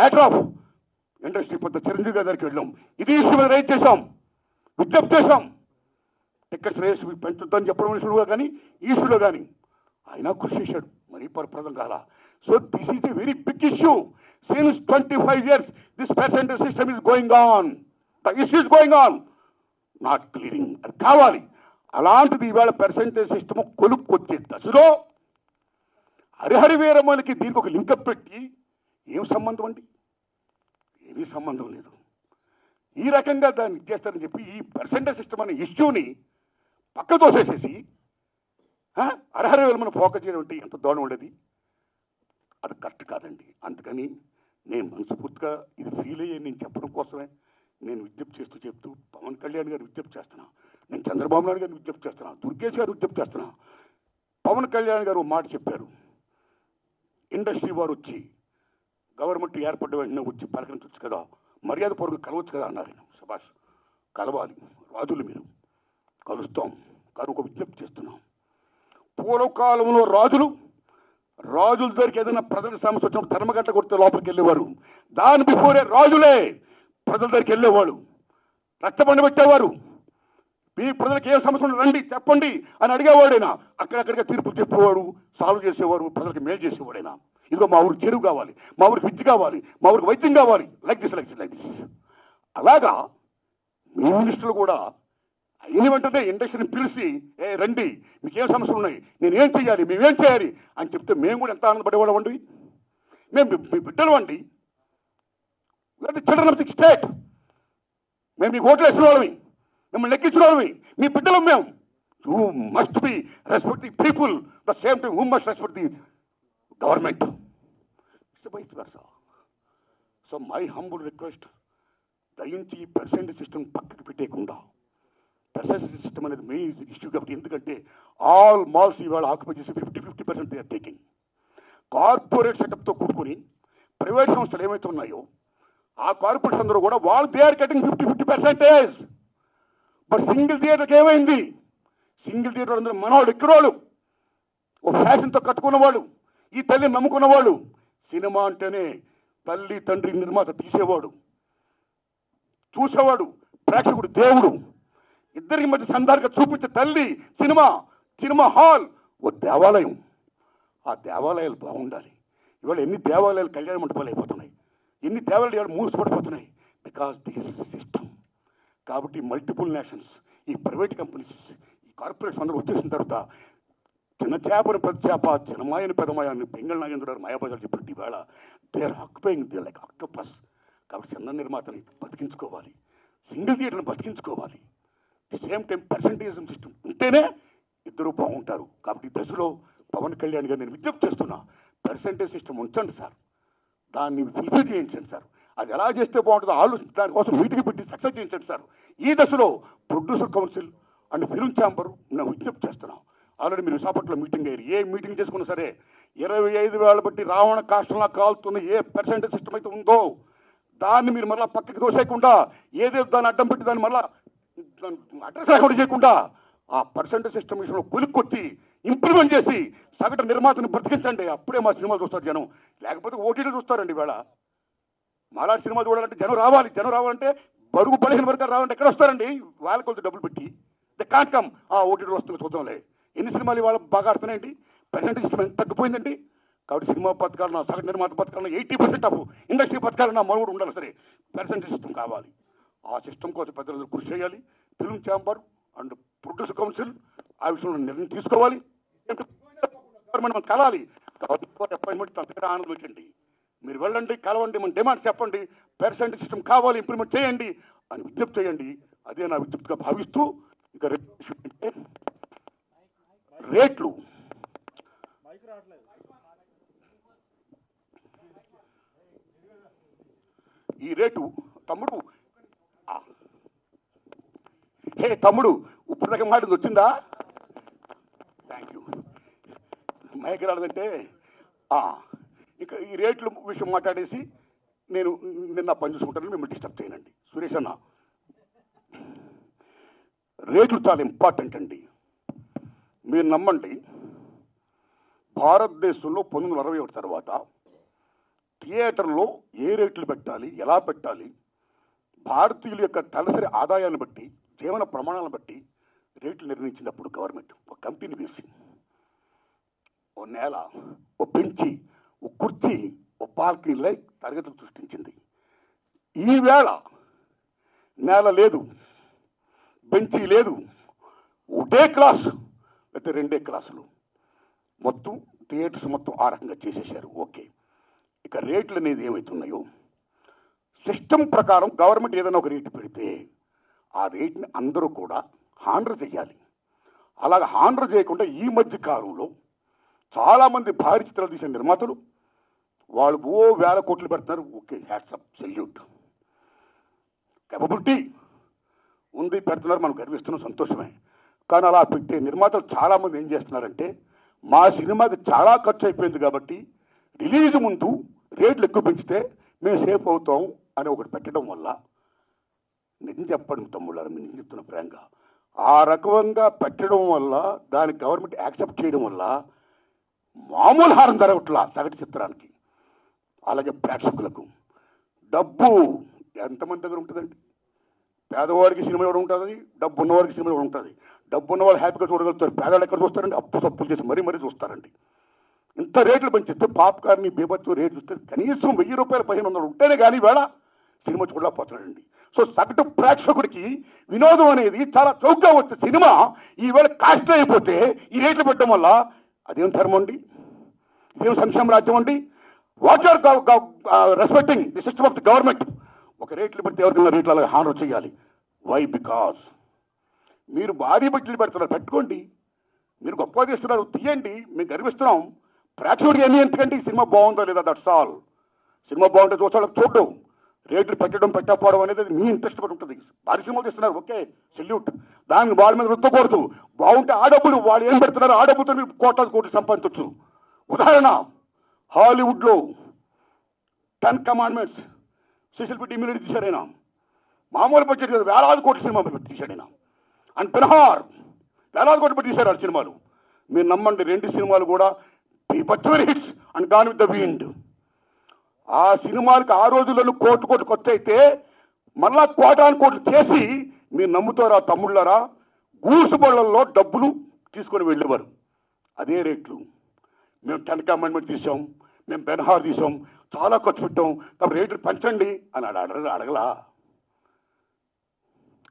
Matter of industry పెద్ద చిరంజీవి గారి దగ్గరికి వెళ్ళాం ఇది ఇష్యూ మీద రైట్ చేశాం విజ్ఞప్తి చేశాం టికెట్స్ రేస్ పెంచుద్దని చెప్పడం ఇష్యూలో కానీ ఈ ఇష్యూలో కానీ ఆయన కృషి చేశాడు మరీ పరప్రదం కాల so this is a very big issue since twenty five years this passenger system is going on the issue is going on not clearing అది కావాలి అలాంటిది ఇవాళ పర్సెంటేజ్ సిస్టమ్ కొలుక్కొచ్చే దశలో హరిహరి వీరమ్మలకి దీనికి ఒక లింకప్ పెట్టి ఏం సంబంధం అండి? ఏమీ సంబంధం లేదు. ఈ రకంగా దాన్ని ఇచ్చేస్తారని చెప్పి ఈ పర్సెంటేజ్ సిస్టమ్ అనే ఇష్యూని పక్క తోసేసేసి అర్హర హరిహరి ఫోకస్ చేయడం అంటే ఎంత దోణం ఉండేది? అది కరెక్ట్ కాదండి. అందుకని నేను మనస్ఫూర్తిగా ఇది ఫీల్ అయ్యే నేను చెప్పడం కోసమే నేను విజ్ఞప్తి చేస్తూ చెప్తూ పవన్ కళ్యాణ్ గారిని విజ్ఞప్తి చేస్తున్నాను నేను చంద్రబాబు నాయుడు గారిని విజ్ఞప్తి చేస్తున్నాను దుర్గేష్ గారిని విజ్ఞప్తి చేస్తున్నా. పవన్ కళ్యాణ్ గారు ఓ మాట చెప్పారు. ఇండస్ట్రీ వారు వచ్చి గవర్నమెంట్ ఏర్పడ్డ వెంటనే వచ్చి పలకరించవచ్చు కదా. మర్యాద కలవచ్చు కదా అన్నారు ఆయన సుభాష్. కలవాలి. రాజులు మీరు. కలుస్తాం. కానీ ఒక విజ్ఞప్తి చేస్తున్నాం. పూర్వకాలంలో రాజులు రాజుల దగ్గరికి ఏదైనా ప్రజలకు సమస్య వచ్చినప్పుడు ధర్మగట్ట కొడితే లోపలికి వెళ్ళేవారు. దాని బిఫోరే రాజులే ప్రజల దగ్గరికి వెళ్ళేవాడు రక్తబండ పెట్టేవారు. మీ ప్రజలకు ఏ సమస్య ఉండదు రండి చెప్పండి అని అడిగేవాడైనా అక్కడక్కడికి తీర్పులు చెప్పేవాడు సాల్వ్ చేసేవారు ప్రజలకు మేలు చేసేవాడైనా. ఇదిగో మా ఊరికి చెరువు కావాలి మా ఊరికి విద్య కావాలి మా ఊరికి వైద్యం కావాలి. Like this like this like this అలాగా మీ మినిస్టర్లు కూడా అయిన వెంటనే ఇండస్ట్రీని పిలిచి ఏ రండి మీకేం సమస్యలు ఉన్నాయి? నేను ఏం చేయాలి? మేమేం చేయాలి? అని చెప్తే మేము కూడా ఎంత ఆనందపడేవాళ్ళం అండి? మేము మీ- బిడ్డలు అండి. చిల్డ్రన్ ఆఫ్ ది స్టేట్ మేము మీకు ఓట్లు వేసిన వాళ్ళమి. మిమ్మల్ని లెక్కించిన వాళ్ళమి. మీ బిడ్డలం మేము. You must be respect the people the same time who must respect the government vice versa so my humble request దయించి ఈ పర్సెంట్ సిస్టమ్ పక్కకి పెట్టేయకుండా పర్సెంట్ సిస్టమ్ అనేది మెయిన్ ఇష్యూ కాబట్టి ఎందుకంటే ఆల్ మాల్స్ ఇవాళ ఆక్యుపై చేసి fifty fifty percent they are taking corporate సెటప్తో కూడుకొని ప్రైవేట్ సంస్థలు ఏమైతే ఉన్నాయో ఆ కార్పొరేట్స్ అందరూ కూడా వాళ్ళు they are getting fifty fifty percentage but single థియేటర్కి ఏమైంది? సింగిల్ థియేటర్ అందరూ మనవాళ్ళు ఎక్కడోళ్ళు? ఓ ఫ్యాషన్తో కట్టుకున్నవాడు ఈ తల్లిని నమ్ముకున్నవాడు సినిమా అంటేనే తల్లి తండ్రి నిర్మాత తీసేవాడు. చూసేవాడు ప్రేక్షకుడు దేవుడు. ఇద్దరికి మధ్య సందర్గా చూపించే తల్లి సినిమా సినిమా హాల్ ఓ దేవాలయం. ఆ దేవాలయాలు బాగుండాలి. ఇవాళ ఎన్ని దేవాలయాలు కళ్యాణ మండపాలు అయిపోతున్నాయి. ఎన్ని దేవాలయాలు ఇవాళ మూసిపడిపోతున్నాయి బికాస్ దిస్ సిస్టమ్ కాబట్టి మల్టిపుల్ నేషన్స్ ఈ ప్రైవేట్ కంపెనీస్ ఈ కార్పొరేట్స్ అందరూ వచ్చేసిన తర్వాత చిన్న చేపని పెద్ద చేప చిన్నమాయని పెద్దమాయ అని బెంగళ నాగేంద్ర గారు మాయాబజార్ చెప్పినట్టు ఈవేళ దేర్ దే లైక్ ఆక్టోపస్. కాబట్టి చిన్న నిర్మాతని బతికించుకోవాలి. సింగిల్ థియేటర్ని బతికించుకోవాలి. సేమ్ టైం పర్సంటేజం సిస్టమ్ ఉంటేనే ఇద్దరు బాగుంటారు. కాబట్టి ఈ దశలో పవన్ కళ్యాణ్ గారు నేను విజ్ఞప్తి చేస్తున్నా పర్సంటేజ్ సిస్టమ్ ఉంచండి సార్. దాన్ని ఫుల్ఫిల్ చేయించండి సార్. అది ఎలా చేస్తే బాగుంటుందో ఆలోచించి దానికోసం మీటింగ్ పెట్టి సక్సెస్ చేయించండి సార్. ఈ దశలో producer council and film chamber నేను విజ్ఞప్తి చేస్తున్నాం. ఆల్రెడీ మీరు విశాఖపట్నంలో మీటింగ్ అయ్యారు. ఏ మీటింగ్ చేసుకున్నా సరే ఇరవై ఐదు వేల బట్టి రావణ కాష్టంలా కాలుతున్న ఏ పర్సెంటేజ్ సిస్టమ్ అయితే ఉందో దాన్ని మీరు మళ్ళీ పక్కకి దోసేయకుండా ఏదేదో దాన్ని అడ్డం పెట్టి దాన్ని మళ్ళీ అడ్రస్ లేకుండా చేయకుండా ఆ పర్సెంటేజ్ సిస్టమ్ విషయంలో కొలుక్కొచ్చి ఇంప్లిమెంట్ చేసి సగటు నిర్మాతను బ్రతికించండి. అప్పుడే మా సినిమాలు చూస్తారు జనం. లేకపోతే ఓటీలు చూస్తారండి ఇవాళ. మాలాంటి సినిమా చూడాలంటే జనం రావాలి. జనం రావాలంటే బరుగు బలహీన వర్గాలు రావాలంటే ఎక్కడ వస్తారండి? వాళ్ళ కొద్ది డబ్బులు పెట్టి. ద కాంట్ కమ్ ఆ ఓటీటీలు వస్తుంది చూద్దాంలే. ఎన్ని సినిమాలు ఇవాళ బాగా ఆడుతున్నాయండి? పర్సెంటేజ్ సిస్టమ్ ఎంత తగ్గిపోయిందండి. కాబట్టి సినిమా పథకాలు నా సగటు నిర్మాత పథకాలు ఎయిటీ పర్సెంట్ ఆఫ్ ఇండస్ట్రీ పథకాలు నా మనుగడ ఉండాలి సరే. పర్సెంటేజ్ సిస్టమ్ కావాలి. ఆ సిస్టమ్ కోసం పెద్దలు కృషి చేయాలి. Film chamber and producer council ఆ విషయంలో నిర్ణయం తీసుకోవాలి. గవర్నమెంట్ మనం కలాలి. అపాయింట్మెంట్ అంతగా ఆనందం పెట్టండి మీరు వెళ్ళండి కలవండి మన డిమాండ్ చెప్పండి. పర్సెంటేజ్ సిస్టమ్ కావాలి ఇంప్లిమెంట్ చేయండి అని విజ్ఞప్తి చేయండి. అదే నా విజ్ఞప్తిగా భావిస్తూ ఇక రేపు రేట్లు. ఈ రేటు తమ్ముడు హే తమ్ముడు ఇప్పుడు దాకా మాట వచ్చిందా? థ్యాంక్ యూ మైక్ రాలేదంటే ఆ, ఇంకా ఈ రేట్ల విషయం మాట్లాడేసి నేను నిన్న పని చూసుకుంటాను మిమ్మల్ని డిస్టర్బ్ చేయనండి. సురేష్ అన్న రేట్లు చాలా ఇంపార్టెంట్ అండి. మీరు నమ్మండి భారతదేశంలో పంతొమ్మిది వందల అరవై ఒకటి తర్వాత థియేటర్లో ఏ రేట్లు పెట్టాలి ఎలా పెట్టాలి భారతీయుల యొక్క తలసరి ఆదాయాన్ని బట్టి జీవన ప్రమాణాలను బట్టి రేట్లు నిర్ణయించినప్పుడు గవర్నమెంట్ ఒక కంపెనీ వేసి ఓ నేల ఓ బెంచి ఓ కుర్చీ ఓ బాల్కనీలై తరగతులు సృష్టించింది. ఈవేళ నేల లేదు బెంచీ లేదు ఒకటే క్లాసు. లేకపోతే రెండే క్లాసులు. మొత్తం థియేటర్స్ మొత్తం ఆ రకంగా చేసేసారు ఓకే. ఇక రేట్లు అనేది ఏమవుతున్నాయో సిస్టమ్ ప్రకారం గవర్నమెంట్ ఏదైనా ఒక రేటు పెడితే ఆ రేట్ని అందరూ కూడా హాండర్ చేయాలి అలాగ హాండర్ చేయకుండా ఈ మధ్య కాలంలో చాలామంది భారీ చిత్రాలు తీసిన నిర్మాతలు వాళ్ళు ఓ వేల కోట్లు పెడుతున్నారు. Okay hats off salute. కేపబిలిటీ ఉంది పెడుతున్నారు. మనం గర్విస్తున్నాం సంతోషమే. కానీ అలా పెట్టే నిర్మాతలు చాలామంది ఏం చేస్తున్నారంటే మా సినిమాకి చాలా ఖర్చు అయిపోయింది కాబట్టి రిలీజ్ ముందు రేట్లు ఎక్కువ పెంచితే మేము సేఫ్ అవుతాం అని ఒకటి పెట్టడం వల్ల. నిజం చెప్పండి తమ్ముళ్ళారు మీరు నిజం చెప్తున్న ప్రేంగా ఆ రకంగా పెట్టడం వల్ల దాని గవర్నమెంట్ యాక్సెప్ట్ చేయడం వల్ల మామూలు హారం జరగట్లా సగటు చిత్రానికి. అలాగే ప్రేక్షకులకు. డబ్బు ఎంతమంది దగ్గర ఉంటుందండి? పేదవాడికి సినిమా కూడా ఉంటుంది? డబ్బు ఉన్నవాడికి సినిమా కూడా ఉంటుంది? డబ్బు ఉన్నవాళ్ళు హ్యాపీగా చూడగలుగుతారు. పేదవాళ్ళు ఎక్కడ చూస్తారండి? అప్పు సప్పులు చేసి మరీ మరీ చూస్తారండి. ఇంత రేట్లు పెంచిస్తే పాప్కార్న్ బీభత్సం రేట్లు చూస్తే కనీసం వెయ్యి రూపాయలు పదిహేను వందలు ఉంటేనే కానీ వేళ సినిమా చూడలేకపోతున్నాడండి. సో సగటు ప్రేక్షకుడికి వినోదం అనేది చాలా చౌకగా వచ్చే సినిమా ఈవేళ కాస్ట్ అయిపోతే ఈ రేట్లు పెట్టడం వల్ల అదేం ధర్మం అండి? ఇదేం సంక్షేమ రాజ్యం అండి? What are respecting the system of the government ఒక రేట్లు పెడితే ఎవరికైనా రేట్లు అలాగే హానర్ చేయాలి వై బికాస్ మీరు భారీ బడ్జెట్లు పెడుతున్నారు పెట్టుకోండి. మీరు గొప్ప తీస్తున్నారు తీయండి. మేము గర్విస్తున్నాం. ప్రేక్షకుడికి ఏమి ఎందుకంటే ఈ సినిమా బాగుందో లేదా? దట్స్ ఆల్ సినిమా బాగుంటే చూసాడు చూడడం రేట్లు పెట్టడం పెట్టకపోవడం అనేది మీ ఇంట్రెస్ట్ పడి ఉంటుంది. భారీ సినిమాలు తీస్తున్నారు ఓకే సెల్యూట్ దానికి వాళ్ళ మీద రుద్దకూడదు. బాగుంటే ఆ డబ్బులు వాళ్ళు ఏం పెడుతున్నారు? ఆ డబ్బుతో మీరు కోట్ల కోట్లు సంపాదించవచ్చు. ఉదాహరణ హాలీవుడ్లో టెన్ కమాండ్మెంట్స్ సిసిల్ పెట్టి ఇమ్యూనిటీ తీశాడైనా మామూలు బడ్జెట్ కాదు వేలాది కోట్ల సినిమా పెట్టి తీశాడైనా అండ్ పెనహార్. వేలాది కోట్లు పెట్టి తీశారు ఆ సినిమాలు. మీరు నమ్మండి రెండు సినిమాలు కూడా పచ్చవరి hits and gone with the wind ఆ సినిమాలకు ఆ రోజుల్లో కోట్లు కోట్లు కొత్త అయితే మళ్ళా కోటాను కోట్లు చేసి మీరు నమ్ముతారా తమ్ముళ్ళరా? గూడ్స్ బళ్ళల్లో డబ్బులు తీసుకొని వెళ్ళేవారు. అదే రేట్లు. మేము టెన్ కమాండ్మెంట్ తీసాం మేము బెన్హార్ తీసాం చాలా ఖర్చు పెట్టాం కాబట్టి రేట్లు పెంచండి అని అడగ అడగలా.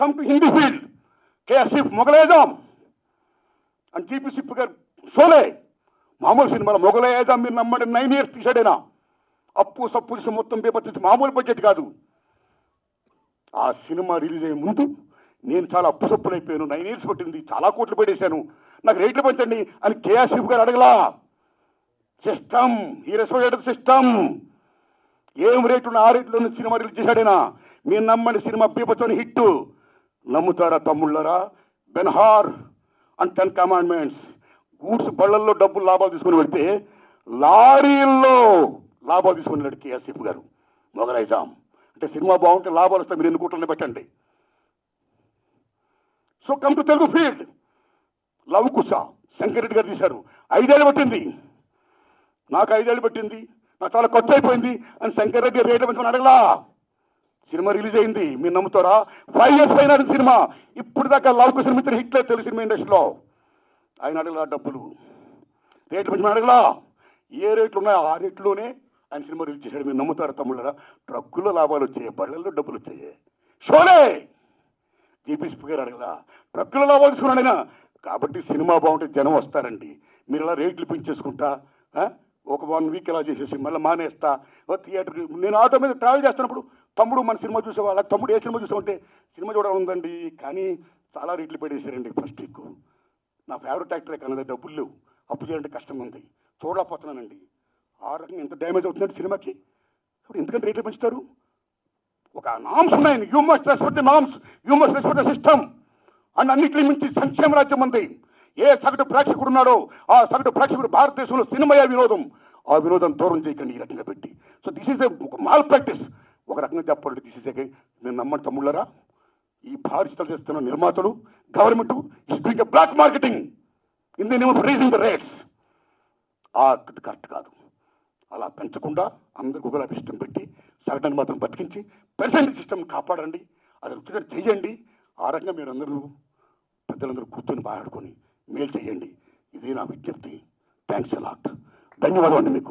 Come to Hindi field KSF మొగలేదాం అని జీపీ గారు షోలే. మామూలు సినిమాలో మొగలేదాం మీరు నమ్మండి నైన్ ఇయర్స్ తీసాడేనా అప్పు సప్పు తీసి మొత్తం పేపర్ మామూలు బడ్జెట్ కాదు. ఆ సినిమా రిలీజ్ అయ్యే ముందు నేను చాలా అప్పు సప్పులు అయిపోయాను నైన్ ఇయర్స్ పట్టింది చాలా కోట్లు పెట్టేశాను నాకు రేట్లు పెంచండి అని కేఎస్ఎఫ్ గారు అడగలా. సిస్టమ్ ఈ రెస్పెక్టెడ్ సిస్టమ్. ఏం రేట్లు ఉన్న ఆ రేట్లో సినిమా రిలీజ్ చేశాడేనా? మీరు నమ్మని సినిమా పీపతోని హిట్ నమ్ముతారా తమ్ముళ్ళరా? Ben Hur and ten commandments. Goods బళ్ళల్లో డబ్బులు లాభాలు తీసుకుని వెళ్తే లారీల్లో లాభాలు తీసుకుని వెళ్ళాడు కేఎస్ఎఫ్ గారు. మొగలైజాం అంటే సినిమా బాగుంటే లాభాలు వస్తే మీరు ఎన్ని కోట్లని పెట్టండి? So come to Telugu field Lava Kusa Shankar Reddy గారు తీశారు. ఐదేళ్ళు పట్టింది. నాకు ఐదేళ్ళు పట్టింది. నాకు చాలా ఖర్చు అయిపోయింది అని శంకర్ రెడ్డి రేట్లు పెంచుకొని అడగలా. సినిమా రిలీజ్ అయింది మీరు నమ్ముతారా? ఫైవ్ ఇయర్స్ పైన సినిమా. ఇప్పుడు దాకా లవ్ కుష మిత్ర హిట్ లేదు తెలుగు సినిమా ఇండస్ట్రీలో. ఆయన అడగలా డబ్బులు. రేట్లు మంచి అడగలా. ఏ రేట్లు ఉన్నాయో ఆ రేట్లోనే ఆయన సినిమా రిలీజ్ చేశాడు. మీరు నమ్ముతారా తమ్ముళ్ళరా? ట్రక్కులో లాభాలు వచ్చాయి బళ్ళల్లో డబ్బులు వచ్చాయి. షోలే! జేపీసీ గారు అడగలా. ట్రక్కుల లాభాలు తీసుకున్నాడు ఆయన. కాబట్టి సినిమా బాగుంటే జనం వస్తారండి. మీరు ఇలా రేట్లు పెంచేసుకుంటా ఒక వన్ వీక్ ఇలా చేసేసి మళ్ళీ మానేస్తా. ఓ థియేటర్ నేను ఆటో మీద ట్రావెల్ చేస్తున్నప్పుడు తమ్ముడు మన సినిమా చూసేవాళ్ళ? తమ్ముడు ఏ సినిమా చూసామంటే సినిమా చూడాలి ఉందండి కానీ చాలా రేట్లు పెట్టేశారండి ఫస్ట్ వీక్ నా ఫేవరెట్ యాక్టర్ కన్నా డబ్బులు లేవు. అప్పు చేయాలంటే కష్టం ఉంది. చూడలేకపోతున్నానండి. ఆ రకంగా ఎంత డ్యామేజ్ అవుతుందండి సినిమాకి? ఇప్పుడు ఎందుకంటే రేట్లు పెంచుతారు? ఒక నామ్స్ ఉన్నాయి. You must respect the norms you must respect the system and అన్నింటినీ మించి సంక్షేమ రాజ్యం ఉంది. ఏ సగటు ప్రేక్షకుడు ఉన్నాడో ఆ సగటు ప్రేక్షకుడు భారతదేశంలో సినిమయే వినోదం. ఆ వినోదం దూరం చేయకండి ఈ రకంగా పెట్టి. సో దిస్ ఈస్ ఒక మాల్ ప్రాక్టీస్ ఒక రకంగా చెప్పాలంటే దిస్ నేను నమ్మని తమ్ముళ్ళరా? ఈ భారీ చిత్రాలు చేస్తున్న నిర్మాతలు government is doing black marketing in the name of raising the rates ఆ కరెక్ట్ కాదు. అలా పెంచకుండా అందరికి ఒకలా సిస్టమ్ పెట్టి సగటుని మాత్రం బతికించి పెర్సెంట్ సిస్టమ్ కాపాడండి. అది రుచిగా చేయండి ఆ రకంగా మీరు అందరూ పెద్దలందరూ కూర్చొని బాగా ఆడుకొని మేలు చేయండి ఇది నా విజ్ఞప్తి. థ్యాంక్స్ అలాట్ ధన్యవాదాలు అండి మీకు.